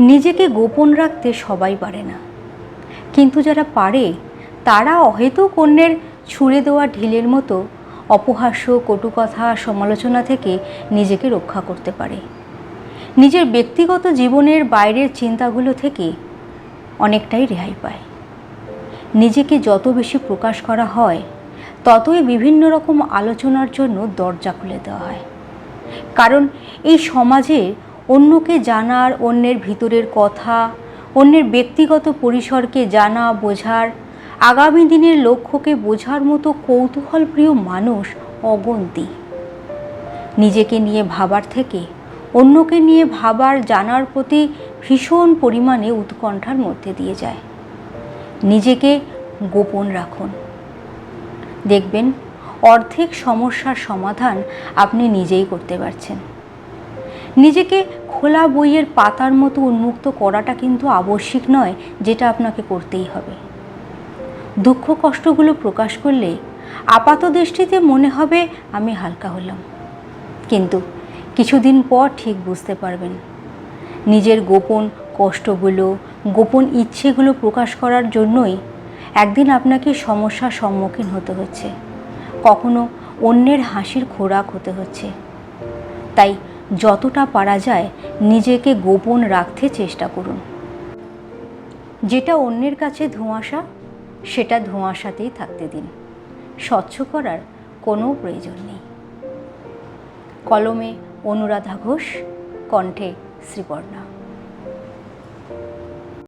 নিজেকে গোপন রাখতে সবাই পারে না। কিন্তু যারা পারে, তারা অহেতুক অন্যের ছুঁড়ে দেওয়া ঢিলের মতো অপহাস্য, কটুকথা, সমালোচনা থেকে নিজেকে রক্ষা করতে পারে। নিজের ব্যক্তিগত জীবনের বাইরের চিন্তাগুলো থেকে অনেকটাই রেহাই পায়। নিজেকে যত বেশি প্রকাশ করা হয়, ততই বিভিন্ন রকম আলোচনার জন্য দরজা খুলে দেওয়া হয়। কারণ এই সমাজে অন্যকে জানার অন্যের ভিতরের কথা, অন্যের ব্যক্তিগত পরিসরকে জানা, বোঝার, আগামী দিনের লক্ষ্যকে বোঝার মতো কৌতূহলপ্রিয় মানুষ অগন্তি। নিজেকে নিয়ে ভাবার থেকে অন্যকে নিয়ে ভাবার, জানার প্রতি ভীষণ পরিমাণে উৎকণ্ঠার মধ্যে দিয়ে যায়। নিজেকে গোপন রাখুন। দেখবেন, অর্ধেক সমস্যার সমাধান আপনি নিজেই করতে পারছেন। নিজেকে খোলা বইয়ের পাতার মতো উন্মুক্ত করাটা কিন্তু আবশ্যিক নয়, যেটা আপনাকে করতেই হবে। দুঃখ কষ্টগুলো প্রকাশ করলে আপাত দৃষ্টিতে মনে হবে, আমি হালকা হলাম। কিন্তু কিছুদিন পর ঠিক বুঝতে পারবেন, নিজের গোপন কষ্টগুলো, গোপন ইচ্ছেগুলো প্রকাশ করার জন্যই একদিন আপনাকে সমস্যার সম্মুখীন হতে হচ্ছে। কখনো অন্যের হাসির খোরাক হতে হচ্ছে। তাই যতটা পারা যায় নিজেকে গোপন রাখতে চেষ্টা করুন। যেটা অন্যের কাছে ধোঁয়াশা, সেটা ধোঁয়াশাতেই থাকতে দিন। স্বচ্ছ করার কোনো প্রয়োজন নেই। কলমে অনুরাধা ঘোষ, কণ্ঠে শ্রীপর্ণা